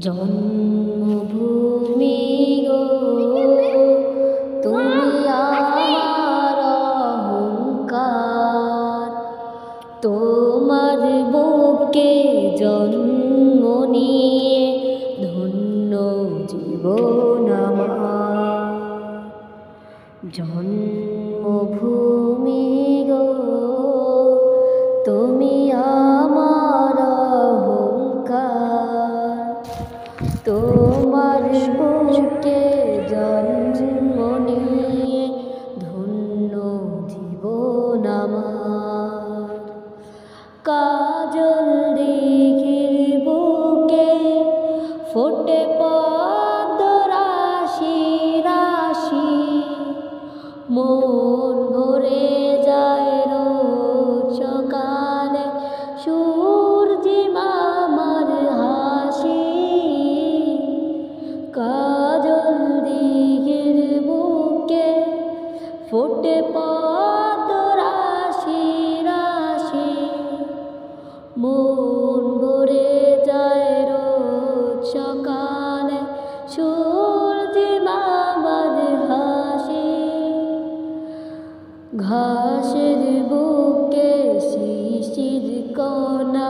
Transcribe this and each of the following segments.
জন্মভূমি গো, তুমি আমার অহংকার। তোমার বুকে জন্ম নিয়ে ধন্য জীবন আমার। জন্মভূমি গো, তুমি আমার তোমার বুকে জন্ম নিয়ে ধন্য জীবন আমার। কাজল দিঘির বুকে ফোটে পদ রাশি রাশি। মন ভরে যায় রোজ মন ভরে যায় রোজ সকালে, সূর্যি মামার হাসি। ঘাসের বুকে শিশির কণা,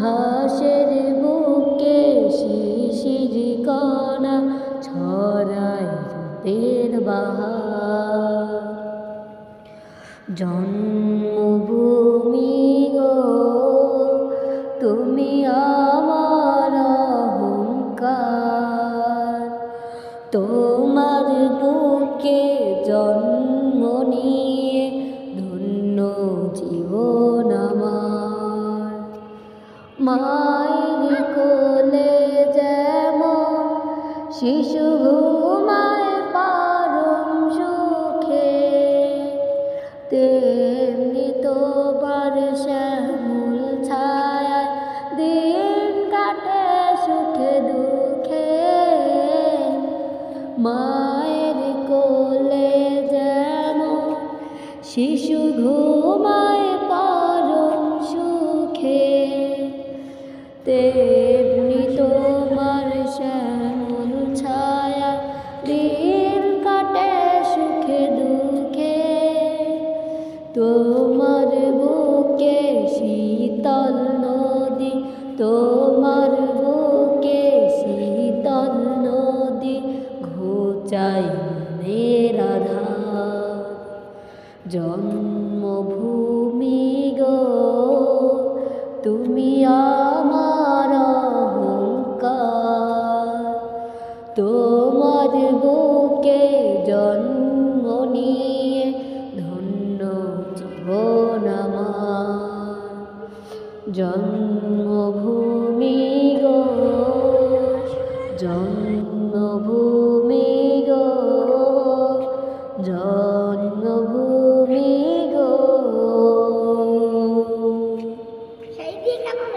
ঘাসের বুকে শিশির কণা, ছড়ায় রূপের বাহার। জন্মভূমি গো তুমি আমার অহংকার। তোমার বুকে জন্ম নিয়ে ধন্য জীবন আমার। মায়ের কোলে যেমন শিশু মায়ের কোলে যেমন শিশু ঘুমায় পরম সুখে। তেমনি তোমার শ্যামল ছায়া দিন কাটে সুখে দুঃখে। তোমার বুকে শীতল নদী, তোমার মনের আধার জন্মভূমি গো, তুমি আমার অহংকার। তোমার বুকে জন্ম নিয়ে ধন্য জীবন আমার। জন্মভূমি ഒന്നു